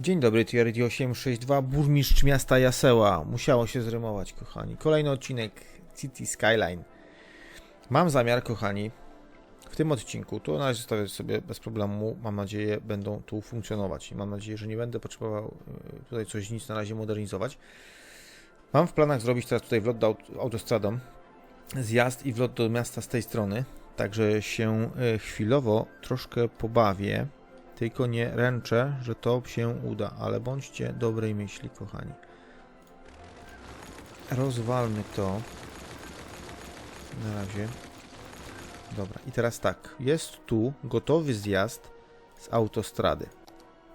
Dzień dobry, TRD 862, burmistrz miasta Jaseła. Musiało się zrymować, kochani. Kolejny odcinek City Skyline. Mam zamiar, kochani, w tym odcinku, tu na razie zostawię sobie bez problemu, mam nadzieję, będą tu funkcjonować. I mam nadzieję, że nie będę potrzebował y, tutaj coś nic na razie modernizować. Mam w planach zrobić teraz tutaj wlot do aut- autostradą, zjazd i wlot do miasta z tej strony. Także się y, chwilowo troszkę pobawię. Tylko nie ręczę, że to się uda, ale bądźcie dobrej myśli, kochani. Rozwalmy to. Na razie. Dobra, i teraz tak. Jest tu gotowy zjazd z autostrady.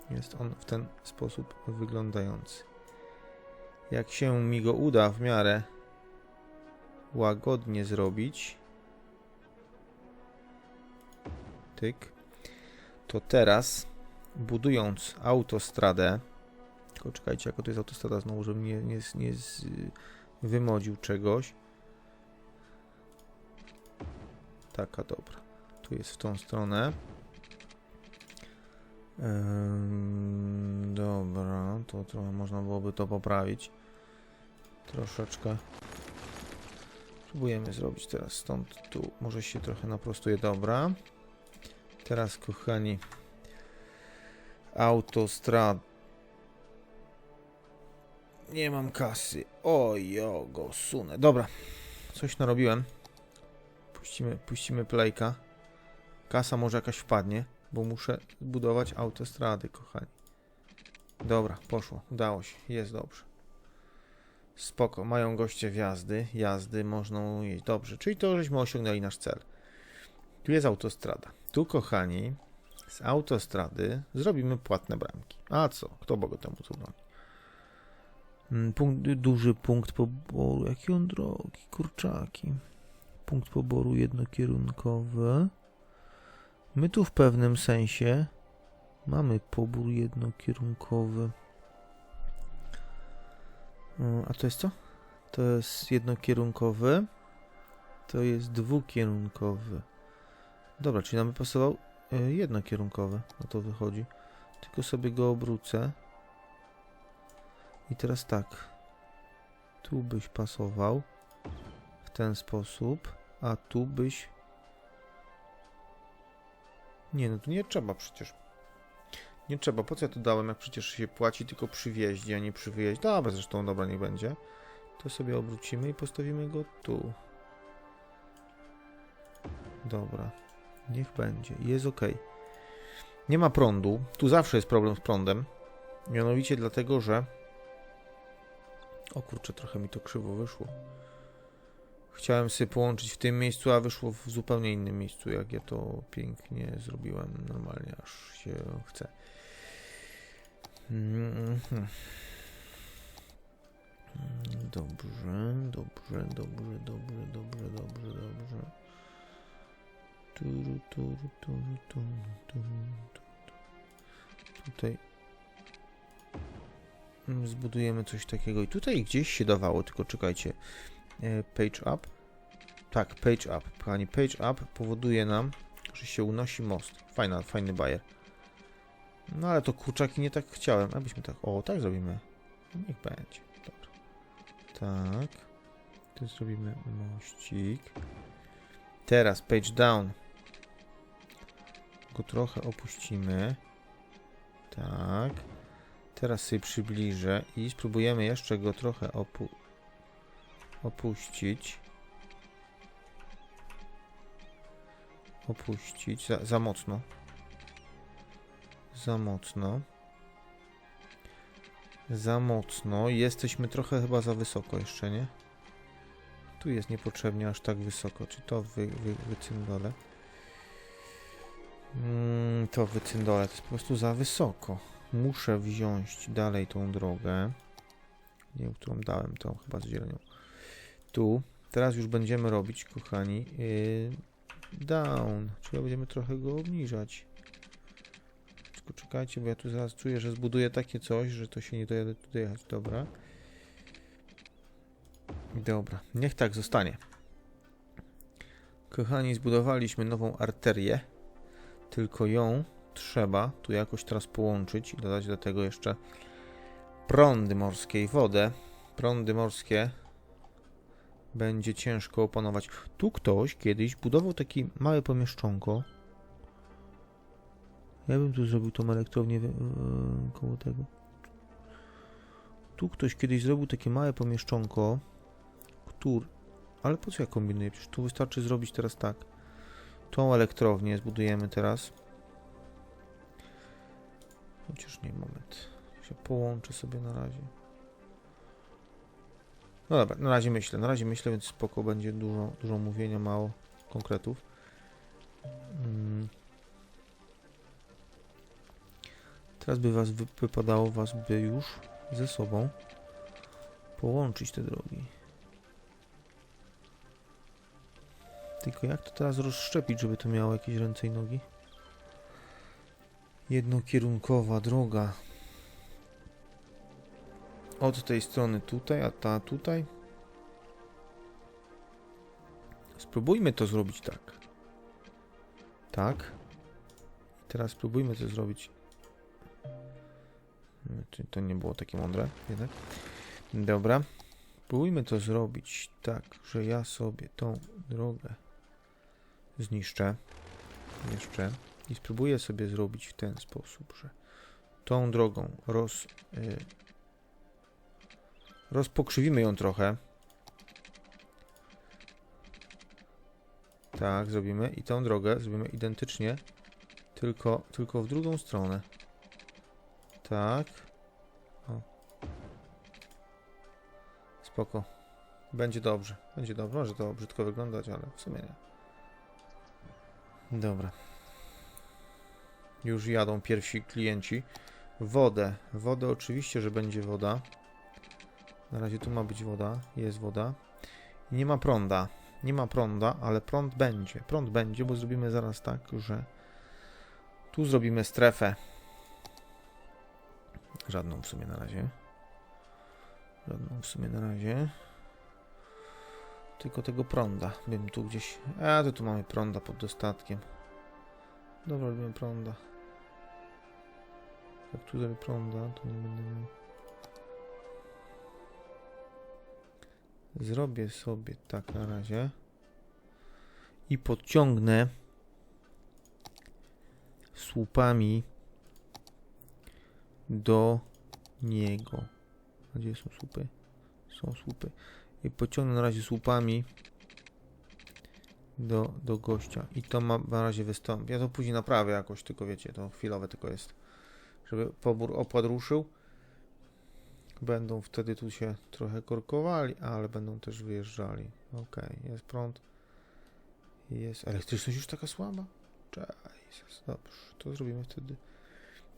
Jest on w ten sposób wyglądający. Jak się mi go uda w miarę łagodnie zrobić. Tyk to teraz budując autostradę, tylko czekajcie, jako to jest autostrada znowu, żebym nie, nie, nie z, wymodził czegoś. Taka, dobra. Tu jest w tą stronę. Ym, dobra, to trochę można byłoby to poprawić. Troszeczkę. Próbujemy zrobić teraz stąd tu. Może się trochę naprostuje. Dobra. Teraz, kochani, autostrad. Nie mam kasy. Ojo, go sunę. Dobra, coś narobiłem. Puścimy, puścimy playka. Kasa może jakaś wpadnie, bo muszę budować autostrady, kochani. Dobra, poszło, udało się, jest dobrze. Spoko, mają goście wjazdy, jazdy, można jeść. Dobrze, czyli to żeśmy osiągnęli nasz cel. Tu jest autostrada. Tu, kochani, z autostrady zrobimy płatne bramki. A co? Kto Bogu temu zabroni? Mm, Punkt, duży punkt poboru. Jaki on drogi, kurczaki. Punkt poboru jednokierunkowy. My tu w pewnym sensie mamy pobór jednokierunkowy. A to jest co? To jest jednokierunkowy. To jest dwukierunkowy. Dobra, czyli nam pasował e, jednokierunkowy, no to wychodzi. Tylko sobie go obrócę. I teraz tak. Tu byś pasował w ten sposób, a tu byś... Nie, no tu nie trzeba przecież. Nie trzeba, po co ja to dałem, jak przecież się płaci tylko przy wjeździe, a nie przy wyjeździe. Dobra, zresztą dobra, nie będzie. To sobie obrócimy i postawimy go tu. Dobra. Niech będzie. Jest ok. Nie ma prądu. Tu zawsze jest problem z prądem. Mianowicie dlatego, że. O kurczę, trochę mi to krzywo wyszło. Chciałem sobie połączyć w tym miejscu, a wyszło w zupełnie innym miejscu. Jak ja to pięknie zrobiłem. Normalnie aż się chce. Mhm. Dobrze, dobrze, dobrze, dobrze, dobrze, dobrze, dobrze. Turu, turu, turu, turu, turu, turu. Tutaj zbudujemy coś takiego i tutaj gdzieś się dawało, tylko czekajcie. E, Page up. Tak, page up. Kochani, page up powoduje nam, że się unosi most. Fajna, fajny bajer. No ale to kurczaki nie tak chciałem. Abyśmy tak. O, tak zrobimy. Niech będzie. Dobra. Tak. Tu zrobimy mościk. Teraz page down go trochę opuścimy. Tak. Teraz sobie przybliżę i spróbujemy jeszcze go trochę opu opuścić. Opuścić. Za, za mocno. Za mocno. Za mocno. Jesteśmy trochę chyba za wysoko jeszcze, nie? Tu jest niepotrzebnie aż tak wysoko. Czy to wy, wy? Mm, to wycyndolę, to jest po prostu za wysoko. Muszę wziąć dalej tą drogę. Nie którą dałem, tą chyba z zielenią. Tu. Teraz już będziemy robić, kochani, yy, down. Czyli będziemy trochę go obniżać. Tylko czekajcie, bo ja tu zaraz czuję, że zbuduję takie coś, że to się nie dojadę tu dojechać. Dobra. Dobra, niech tak zostanie. Kochani, zbudowaliśmy nową arterię tylko ją trzeba tu jakoś teraz połączyć i dodać do tego jeszcze prądy morskie i wodę. Prądy morskie będzie ciężko opanować. Tu ktoś kiedyś budował takie małe pomieszczonko. Ja bym tu zrobił tą elektrownię yy, koło tego. Tu ktoś kiedyś zrobił takie małe pomieszczonko, który... Ale po co ja kombinuję? Przecież tu wystarczy zrobić teraz tak. Tą elektrownię zbudujemy teraz. Chociaż nie, moment. Się połączę sobie na razie. No dobra, na razie myślę, na razie myślę, więc spoko będzie dużo, dużo mówienia, mało konkretów. Mm. Teraz by was wy, wypadało was by już ze sobą połączyć te drogi. Tylko jak to teraz rozszczepić, żeby to miało jakieś ręce i nogi? Jednokierunkowa droga. Od tej strony tutaj, a ta tutaj. Spróbujmy to zrobić tak. Tak. Teraz spróbujmy to zrobić. To- To nie było takie mądre, jednak. Dobra. Spróbujmy to zrobić tak, że ja sobie tą drogę zniszczę. Jeszcze. I spróbuję sobie zrobić w ten sposób, że tą drogą roz... Y, rozpokrzywimy ją trochę. Tak, zrobimy. I tą drogę zrobimy identycznie, tylko, tylko w drugą stronę. Tak. O. Spoko. Będzie dobrze. Będzie dobrze. Może to brzydko wyglądać, ale w sumie nie. Dobra. Już jadą pierwsi klienci. Wodę. Wodę oczywiście, że będzie woda. Na razie tu ma być woda. Jest woda. I nie ma prąda. Nie ma prąda, ale prąd będzie. Prąd będzie, bo zrobimy zaraz tak, że tu zrobimy strefę. Żadną w sumie na razie. Żadną w sumie na razie. Tylko tego prąda bym tu gdzieś... A, to tu mamy prąda pod dostatkiem. Dobra, robimy prąda. Jak tu zrobię prąda, to nie będę miał... Zrobię sobie tak na razie. I podciągnę słupami do niego. Gdzie są słupy? Są słupy. I pociągnę na razie słupami do, do gościa. I to ma na razie wystąpi. Ja to później naprawię jakoś, tylko wiecie, to chwilowe tylko jest. Żeby pobór opłat ruszył. Będą wtedy tu się trochę korkowali, ale będą też wyjeżdżali. Ok, jest prąd. Jest. Elektryczność już taka słaba? Jesus, dobrze, to zrobimy wtedy.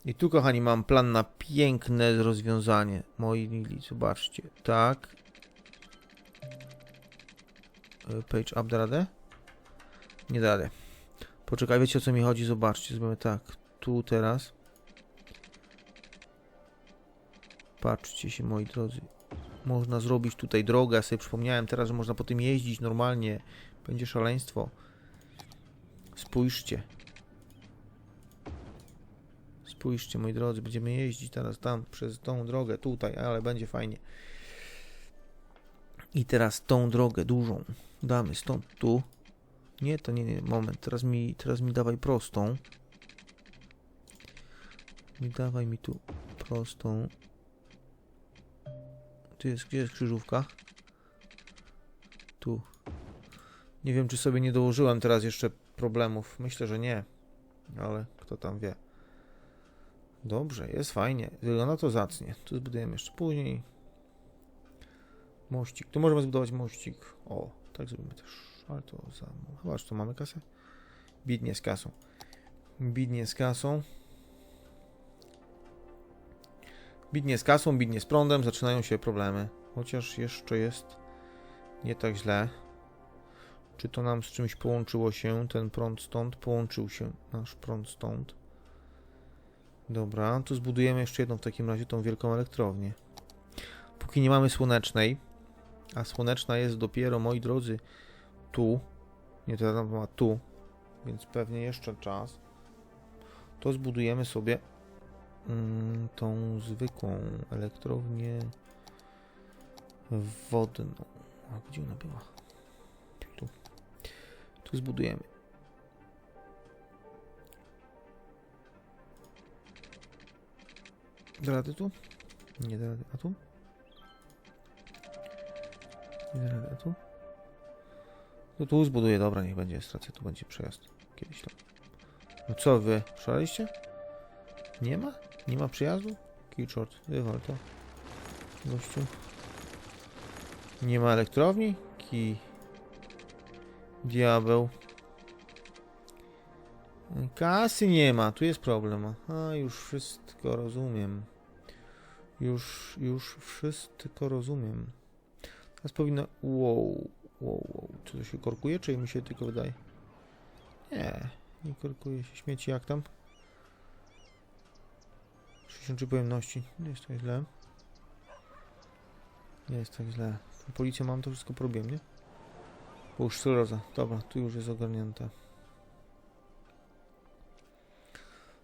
I tu, kochani, mam plan na piękne rozwiązanie. Moi mili, zobaczcie. Tak. E, Page up da radę? Nie da radę. Poczekaj, wiecie o co mi chodzi? Zobaczcie, zrobimy tak. Tu teraz. Patrzcie się, moi drodzy. Można zrobić tutaj drogę. Ja sobie przypomniałem teraz, że można po tym jeździć normalnie. Będzie szaleństwo. Spójrzcie. Spójrzcie, moi drodzy, będziemy jeździć teraz tam przez tą drogę tutaj, ale będzie fajnie. I teraz tą drogę dużą damy stąd tu. Nie, to nie, nie, moment. Teraz mi, teraz mi dawaj prostą. Mi dawaj mi tu prostą. Tu jest, gdzie jest krzyżówka? Tu. Nie wiem, czy sobie nie dołożyłem teraz jeszcze problemów. Myślę, że nie. Ale kto tam wie. Dobrze, jest fajnie. Wygląda to zacnie. Tu zbudujemy jeszcze później. Mościk. Tu możemy zbudować mościk. O, tak zrobimy też. Ale to za... Chyba, że tu mamy kasę? Bidnie z kasą. Bidnie z kasą. Bidnie z kasą, bidnie z prądem. Zaczynają się problemy. Chociaż jeszcze jest nie tak źle. Czy to nam z czymś połączyło się? Ten prąd stąd? Połączył się nasz prąd stąd. Dobra, tu zbudujemy jeszcze jedną w takim razie, tą wielką elektrownię. Póki nie mamy słonecznej, a słoneczna jest dopiero, moi drodzy, tu. Nie, to ma tu, więc pewnie jeszcze czas. to zbudujemy sobie mm, tą zwykłą elektrownię wodną. A gdzie ona była? Tu. Tu zbudujemy. Rady tu? Nie rady. A tu? Nie tu? No tu zbuduję, dobra, niech będzie stacja, tu będzie przejazd. Kiedyś tam. No co wy, szaleliście? Nie ma? Nie ma przyjazdu? Keyshort, wywal to. Gościu. Nie ma elektrowni? Ki... Diabeł. Kasy nie ma, tu jest problem. A, już wszystko rozumiem. Już, już wszystko rozumiem. Teraz powinno... Wow, wow, wow. Czy to się korkuje, czy mi się tylko wydaje? Nie, nie korkuje się. Śmieci jak tam? 63 pojemności. Nie jest tak źle. Nie jest tak źle. Policja mam to wszystko problem, nie? Bo już skleroza. Dobra, tu już jest ogarnięte.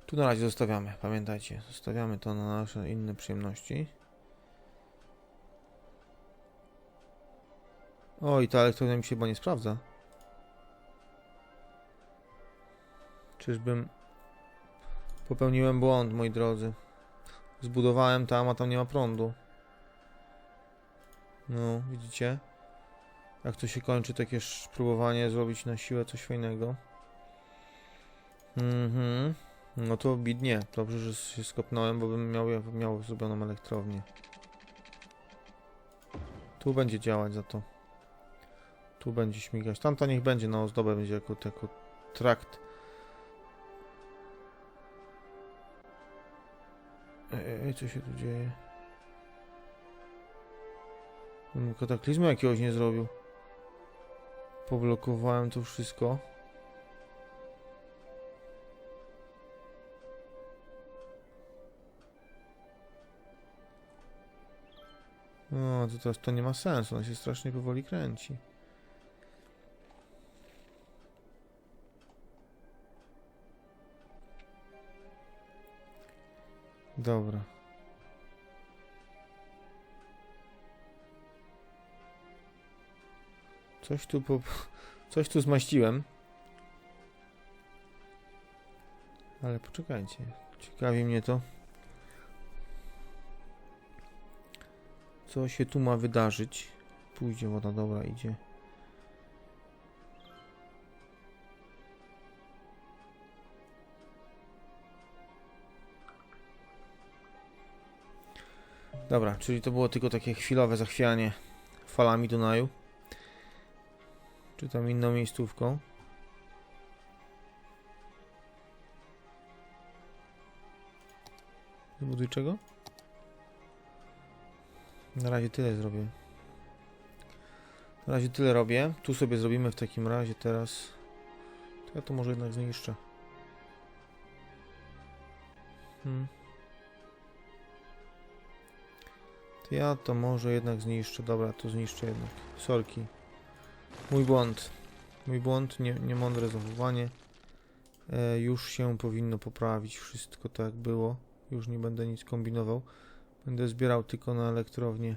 Tu na razie zostawiamy, pamiętajcie. Zostawiamy to na nasze inne przyjemności. Oj, ta elektrownia mi się chyba nie sprawdza. Czyżbym... Popełniłem błąd, moi drodzy. Zbudowałem tam, a tam nie ma prądu. No, widzicie? Jak to się kończy, takie sz- próbowanie zrobić na siłę coś fajnego. Mhm. No to bidnie. Dobrze, że się skopnąłem, bo bym miał, miał zrobioną elektrownię. Tu będzie działać za to. Tu będzie śmigać. Tamta niech będzie na ozdobę, będzie jako, jako trakt. Ej, ej, co się tu dzieje? Bym Kataklizmu jakiegoś nie zrobił. Poblokowałem to wszystko. No, to teraz to nie ma sensu, ona się strasznie powoli kręci. Dobra. Coś tu po... Coś tu zmaściłem. Ale poczekajcie. Ciekawi mnie to. Co się tu ma wydarzyć? Pójdzie woda, dobra, idzie. Dobra, czyli to było tylko takie chwilowe zachwianie falami Dunaju. Czy tam inną miejscówką. Zbuduj czego? Na razie tyle zrobię. Na razie tyle robię. Tu sobie zrobimy w takim razie teraz. To ja to może jednak zniszczę. Hmm. Ja to może jednak zniszczę. Dobra, to zniszczę jednak. Sorki. Mój błąd. Mój błąd, nie, niemądre zachowanie. E, już się powinno poprawić wszystko tak jak było. Już nie będę nic kombinował. Będę zbierał tylko na elektrownię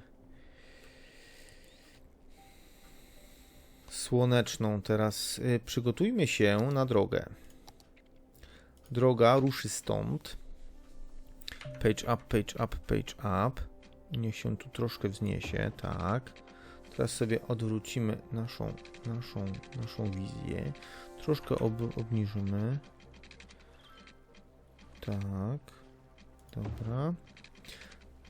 słoneczną. Teraz y, przygotujmy się na drogę. Droga ruszy stąd. Page up, page up, page up. Niech się tu troszkę wzniesie, tak. Teraz sobie odwrócimy naszą, naszą, naszą wizję. Troszkę ob, obniżymy. Tak. Dobra.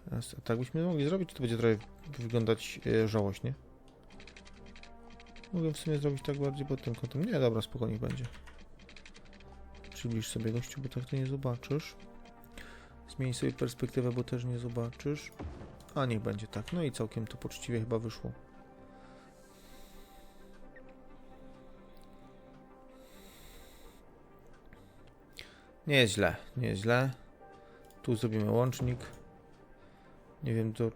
Teraz, tak byśmy mogli zrobić, to będzie trochę wyglądać e, żałośnie. Mogę w sumie zrobić tak bardziej pod tym kątem. Nie, dobra, spokojnie będzie. Przybliż sobie gościu, bo tak to nie zobaczysz. Zmień sobie perspektywę, bo też nie zobaczysz. A niech będzie tak. No i całkiem to poczciwie chyba wyszło. Nie jest źle, nie jest źle. Tu zrobimy łącznik. Nie wiem do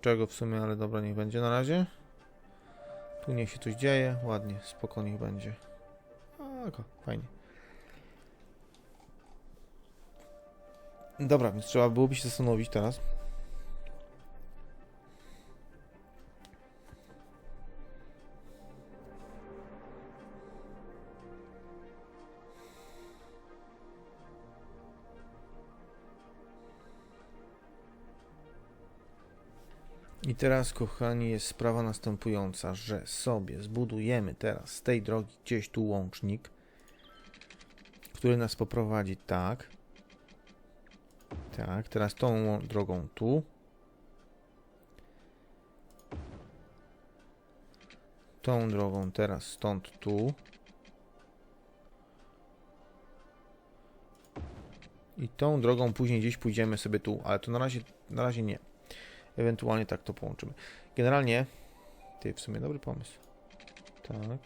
czego w sumie, ale dobra, niech będzie na razie. Tu niech się coś dzieje, ładnie, spokojnie będzie. Oko, fajnie. Dobra, więc trzeba byłoby się zastanowić teraz. I teraz, kochani, jest sprawa następująca, że sobie zbudujemy teraz z tej drogi gdzieś tu łącznik, który nas poprowadzi tak. Tak, teraz tą drogą tu. Tą drogą teraz stąd tu. I tą drogą później gdzieś pójdziemy sobie tu, ale to na razie, na razie nie. Ewentualnie tak to połączymy. Generalnie, ty w sumie dobry pomysł. Tak.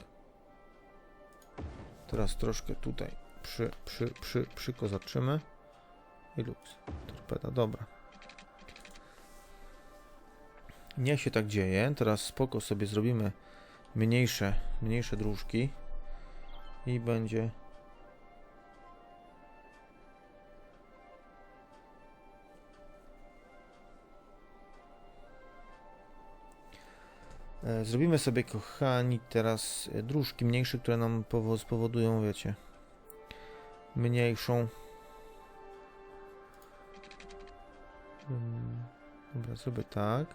Teraz troszkę tutaj przy, przy, przy, przykozaczymy. I luks. Torpeda, dobra. Niech się tak dzieje. Teraz spoko sobie zrobimy mniejsze, mniejsze dróżki. I będzie... E, Zrobimy sobie, kochani, teraz dróżki mniejsze, które nam powo- spowodują, wiecie, mniejszą. Dobra, zrobię tak.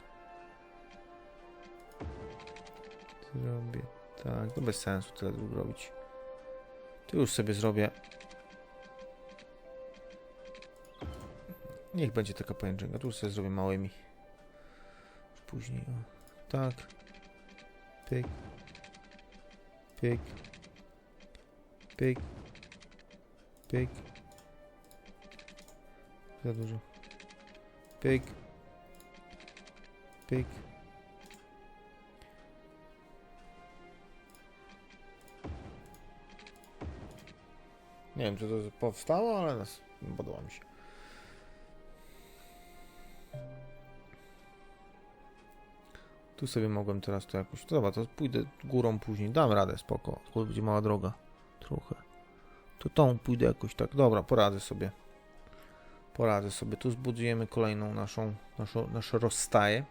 Zrobię tak. To bez sensu tyle robić. Tu już sobie zrobię. Niech będzie taka pajęczynka. Tu już sobie zrobię małymi. Później. O, tak. Pyk. Pyk. Pyk. Pyk. Za dużo. Pyk. Pyk. Nie wiem, czy to powstało, ale nas podoba mi się. Tu sobie mogłem teraz to jakoś... Dobra, to pójdę górą później. Dam radę, spoko. Tylko będzie mała droga. Trochę. To tą pójdę jakoś tak. Dobra, poradzę sobie. Poradzę sobie. Tu zbudujemy kolejną naszą, naszą nasze rozstaje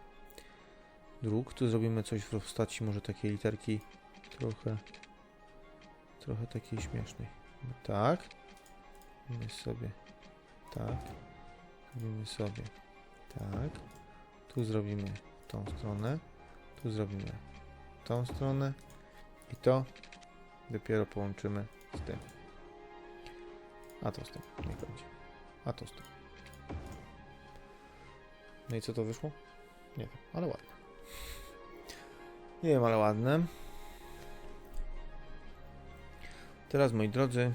dróg. Tu zrobimy coś w postaci może takiej literki trochę trochę takiej śmiesznej. Tak. Robimy sobie tak. Robimy sobie tak. Tu zrobimy tą stronę. Tu zrobimy tą stronę. I to dopiero połączymy z tym. A to z tym. Niech będzie. A to z tym. No i co to wyszło? Nie wiem, ale ładne. Nie wiem, ale ładne. Teraz, moi drodzy,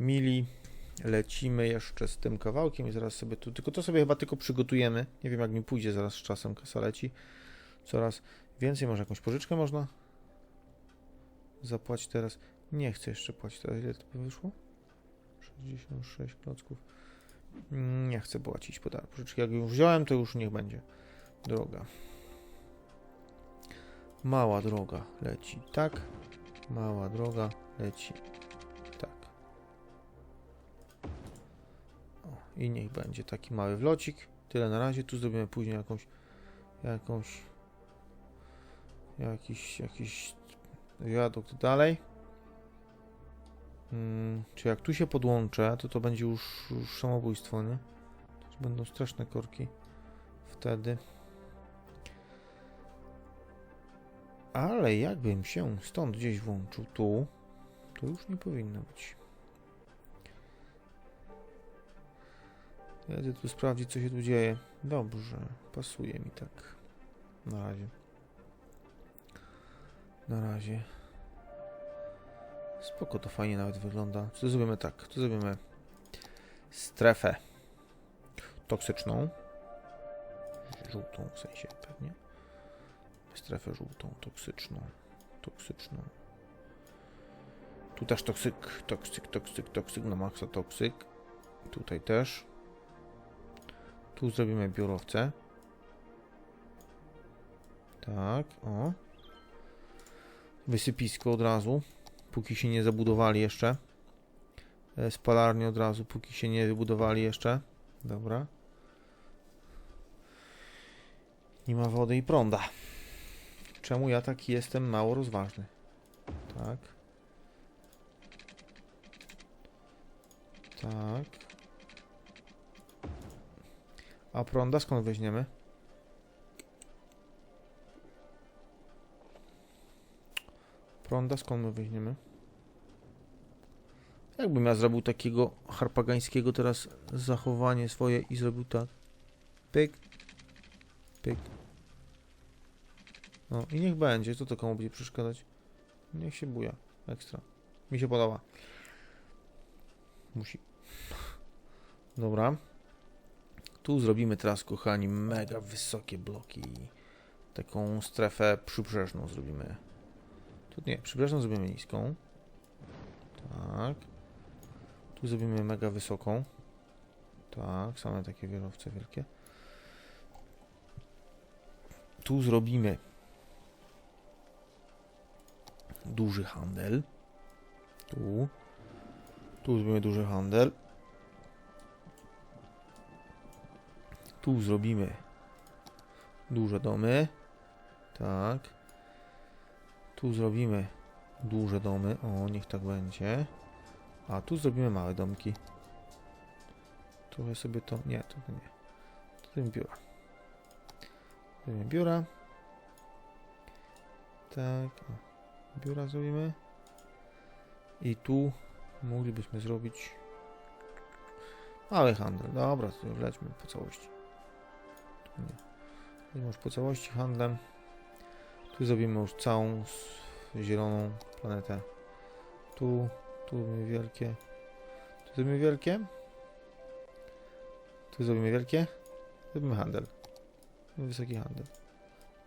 mili, lecimy jeszcze z tym kawałkiem i zaraz sobie tu, tylko to sobie chyba tylko przygotujemy. Nie wiem, jak mi pójdzie zaraz z czasem, kasa leci. Coraz więcej, może jakąś pożyczkę można zapłacić teraz. Nie chcę jeszcze płacić teraz. Ile to wyszło? 66 klocków. Nie chcę płacić podatku. Pożyczki jak już wziąłem, to już niech będzie droga. Mała droga leci tak. Mała droga leci tak. O, I niech będzie taki mały wlocik. Tyle na razie. Tu zrobimy później jakąś jakąś jakiś jakiś wiadukt dalej. Hmm, czy jak tu się podłączę, to to będzie już, już samobójstwo, nie? To będą straszne korki wtedy. Ale jakbym się stąd gdzieś włączył tu, to już nie powinno być. Jedę tu sprawdzić, co się tu dzieje. Dobrze, pasuje mi tak. Na razie. Na razie. Spoko, to fajnie nawet wygląda. Co zrobimy tak? To zrobimy strefę toksyczną. Żółtą w sensie pewnie. Strefę żółtą, toksyczną. Toksyczną. Tu też toksyk, toksyk, toksyk, toksyk, na maksa toksyk. Tutaj też. Tu zrobimy biurowce. Tak, o. Wysypisko od razu. Póki się nie zabudowali jeszcze. e, spalarnię od razu, póki się nie wybudowali jeszcze. Dobra. Nie ma wody i prąda. Czemu ja taki jestem mało rozważny? Tak. Tak. A prąda skąd weźmiemy? Prąda skąd my weźmiemy? Jakbym ja zrobił takiego harpagańskiego teraz zachowanie swoje i zrobił tak. Pyk. Pyk. No i niech będzie. Co to komu będzie przeszkadzać? Niech się buja. Ekstra. Mi się podoba. Musi. Dobra. Tu zrobimy teraz, kochani, mega wysokie bloki. Taką strefę przybrzeżną zrobimy. Tu nie, przybrzeżną zrobimy niską. Tak. Tu zrobimy mega wysoką. Tak, same takie wieżowce wielkie. Tu zrobimy duży handel. Tu. Tu zrobimy duży handel. Tu zrobimy duże domy. Tak. Tu zrobimy duże domy. O, niech tak będzie. A tu zrobimy małe domki. Trochę sobie to. Nie, to nie. To zrobimy biura. Zrobimy biura. Tak. O. Biura zrobimy. I tu moglibyśmy zrobić mały handel. Dobra, to lećmy po całości. Nie. Lećmy już po całości handlem. Tu zrobimy już całą zieloną planetę. Tu, tu zrobimy wielkie. Tu zrobimy wielkie. Tu zrobimy wielkie. Zrobimy handel. Wysoki handel.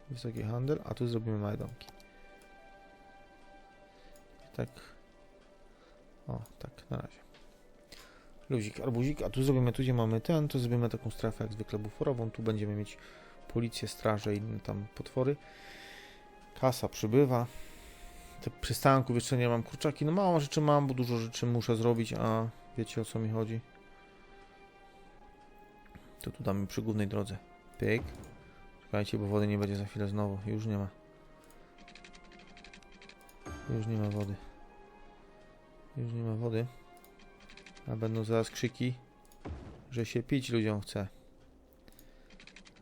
Wysoki handel, a tu zrobimy małe domki. Tak. O, tak, na razie. Luzik, arbuzik, a tu zrobimy, tu gdzie mamy ten, to zrobimy taką strefę jak zwykle buforową. Tu będziemy mieć policję, straże i inne tam potwory. Kasa przybywa. Te przystanków jeszcze nie mam. Kurczaki, no mało rzeczy mam, bo dużo rzeczy muszę zrobić, a wiecie o co mi chodzi. To tu damy przy głównej drodze. Pyk. Czekajcie, bo wody nie będzie za chwilę znowu. Już nie ma. Już nie ma wody. Już nie ma wody. A będą zaraz krzyki, że się pić ludziom chce.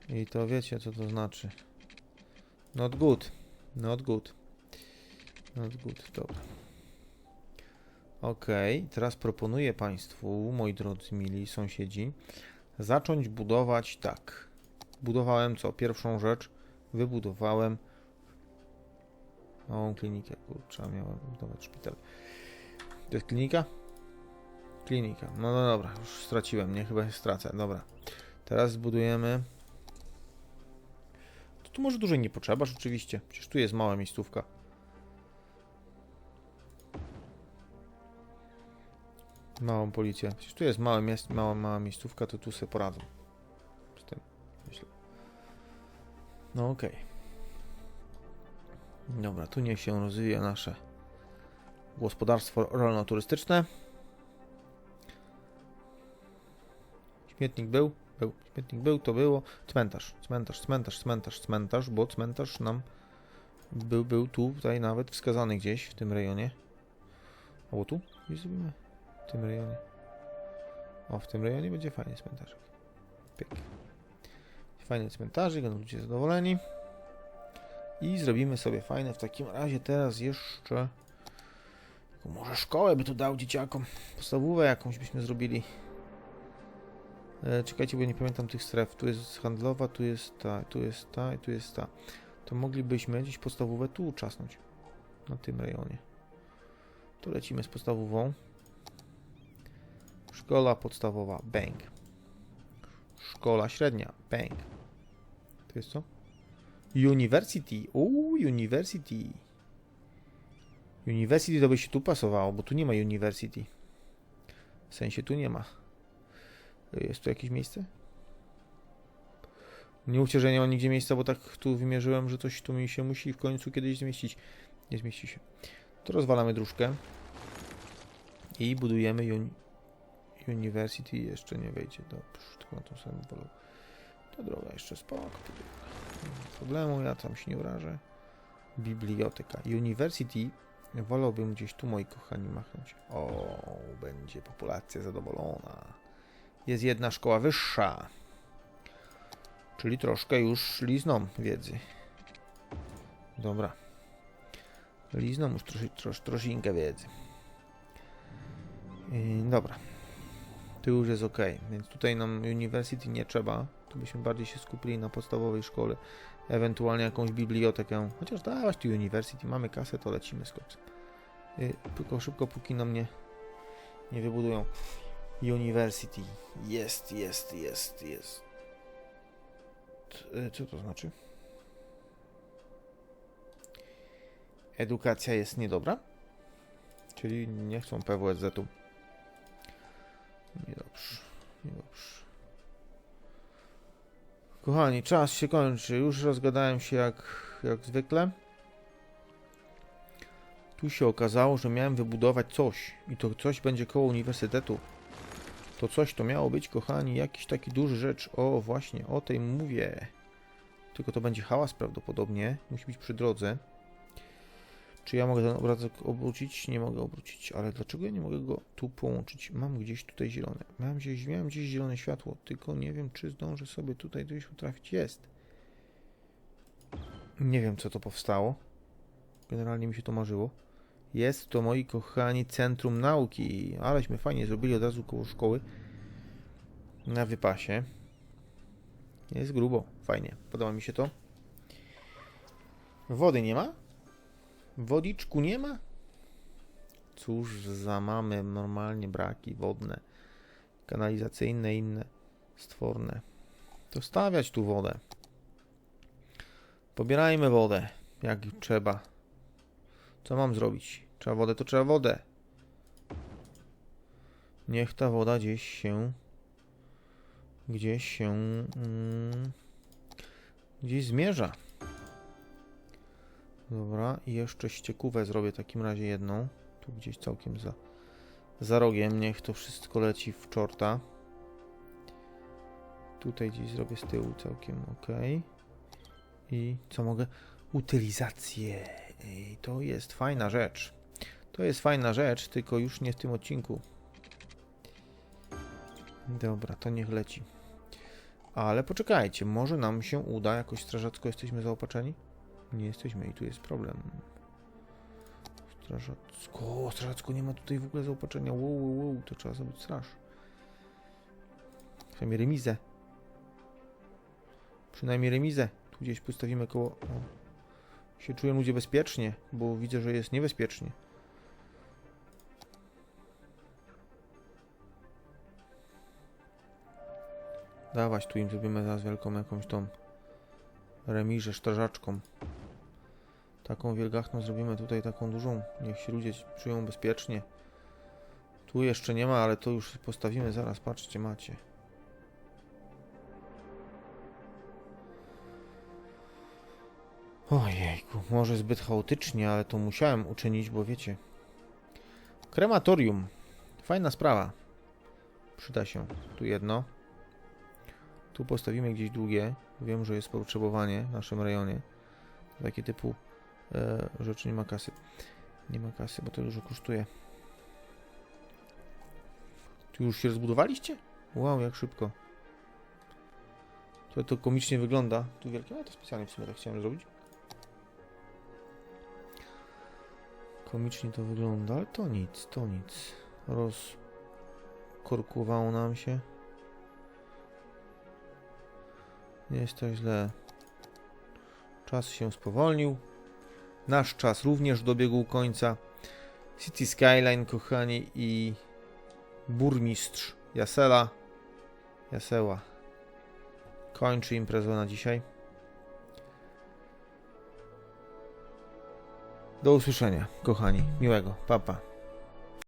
I to wiecie, co to znaczy. Not good. Not good. Not good. Dobra. Okej, teraz proponuję Państwu, moi drodzy mili sąsiedzi, zacząć budować tak. Budowałem co? Pierwszą rzecz wybudowałem małą klinikę. Kurczę, miałem budować szpital. To jest klinika? Klinika. No, no dobra, już straciłem, nie? Chyba stracę. Dobra. Teraz zbudujemy. Tu może dłużej nie potrzeba, rzeczywiście. Przecież tu jest mała miejscówka. Małą policję. Przecież tu jest małe miast, mała, mała miejscówka, to tu sobie poradzą. Z tym, myślę. No okej. Dobra, tu niech się rozwija nasze gospodarstwo rolno-turystyczne. Śmietnik był? Był. Śmietnik był, to było. Cmentarz, cmentarz, cmentarz, cmentarz, cmentarz, bo cmentarz nam był, był tu, tutaj nawet wskazany gdzieś w tym rejonie. Albo tu? Gdzieś zrobimy? W tym rejonie. O, w tym rejonie będzie fajny cmentarzyk. Pyk. Fajny cmentarzyk, będą ludzie zadowoleni. I zrobimy sobie fajne w takim razie teraz jeszcze... Może szkołę by tu dał dzieciakom. Podstawówę jakąś byśmy zrobili. E, czekajcie, bo nie pamiętam tych stref. Tu jest handlowa, tu jest ta, tu jest ta i tu jest ta. To moglibyśmy gdzieś podstawówę tu uczasnąć. Na tym rejonie. Tu lecimy z podstawową. Szkoła podstawowa, bang. Szkoła średnia, bang. To jest co? University, uuu, University. University to by się tu pasowało, bo tu nie ma University. W sensie tu nie ma. Jest tu jakieś miejsce? Nie mówcie, że nie ma nigdzie miejsca, bo tak tu wymierzyłem, że coś tu mi się musi w końcu kiedyś zmieścić. Nie zmieści się. To rozwalamy dróżkę. I budujemy uni University. Jeszcze nie wejdzie. Dobrze, tylko na tą samą wolę. Ta droga jeszcze spoko. Nie ma problemu, ja tam się nie urażę. Biblioteka. University wolałbym gdzieś tu, moi kochani, machnąć. O, będzie populacja zadowolona. Jest jedna szkoła wyższa. Czyli troszkę już lizną wiedzy. Dobra. Lizną już trosz, trosz, troszkę wiedzy. Yy, dobra. Tu już jest ok, więc tutaj nam University nie trzeba. Tu byśmy bardziej się skupili na podstawowej szkole. Ewentualnie jakąś bibliotekę. Chociaż dawać tu University, mamy kasę, to lecimy z kopcem. Yy, tylko szybko, póki nam nie, nie wybudują. University. Jest, jest, jest, jest. T- Co to znaczy? Edukacja jest niedobra? Czyli nie chcą PWSZ-u. Niedobrze, niedobrze. Kochani, czas się kończy. Już rozgadałem się jak, jak zwykle. Tu się okazało, że miałem wybudować coś. I to coś będzie koło uniwersytetu. To coś to miało być, kochani, jakiś taki duży rzecz. O, właśnie, o tej mówię. Tylko to będzie hałas prawdopodobnie. Musi być przy drodze. Czy ja mogę ten obrazek obrócić? Nie mogę obrócić, ale dlaczego ja nie mogę go tu połączyć? Mam gdzieś tutaj zielone. Mam gdzieś, miałem gdzieś zielone światło, tylko nie wiem, czy zdążę sobie tutaj gdzieś trafić. Jest. Nie wiem, co to powstało. Generalnie mi się to marzyło. Jest to, moi kochani, Centrum Nauki. Aleśmy fajnie zrobili od razu koło szkoły. Na wypasie. Jest grubo. Fajnie. Podoba mi się to. Wody nie ma? Wodiczku nie ma? Cóż za mamy normalnie braki wodne, kanalizacyjne, inne stworne. To stawiać tu wodę. Pobierajmy wodę, jak trzeba. Co mam zrobić? Trzeba wodę, to trzeba wodę. Niech ta woda gdzieś się. Gdzieś się. Mm, gdzieś zmierza. Dobra, i jeszcze ściekówę zrobię w takim razie jedną. Tu gdzieś całkiem za, za rogiem. Niech to wszystko leci w czorta. Tutaj gdzieś zrobię z tyłu całkiem ok. I co mogę? Utylizację. Ej, to jest fajna rzecz. To jest fajna rzecz, tylko już nie w tym odcinku. Dobra, to niech leci. Ale poczekajcie, może nam się uda jakoś strażacko jesteśmy zaopatrzeni? Nie jesteśmy i tu jest problem. Strażacko, strażacko nie ma tutaj w ogóle zaopatrzenia. Wow, wow, wow, to trzeba zrobić straż. Przynajmniej remizę. Przynajmniej remizę. Tu gdzieś postawimy koło... O. Się czują ludzie bezpiecznie, bo widzę, że jest niebezpiecznie. Dawać, tu im zrobimy zaraz wielką jakąś tą remizę strażaczką. Taką wielgachną zrobimy tutaj taką dużą. Niech się ludzie czują bezpiecznie. Tu jeszcze nie ma, ale to już postawimy zaraz. Patrzcie, macie. Ojejku, może zbyt chaotycznie, ale to musiałem uczynić, bo wiecie. Krematorium. Fajna sprawa. Przyda się. Tu jedno. Tu postawimy gdzieś długie. Wiem, że jest potrzebowanie w naszym rejonie. Takie typu e, rzeczy nie ma kasy. Nie ma kasy, bo to dużo kosztuje. Tu już się rozbudowaliście? Wow, jak szybko. To, to komicznie wygląda. Tu wielkie, ale to specjalnie w sumie tak chciałem zrobić. Komicznie to wygląda, ale to nic, to nic. Rozkorkowało nam się. Nie jest to źle. Czas się spowolnił. Nasz czas również dobiegł końca. City Skyline, kochani, i burmistrz Jasela. Jaseła. Kończy imprezę na dzisiaj. Do usłyszenia, kochani. Miłego. Papa. Pa.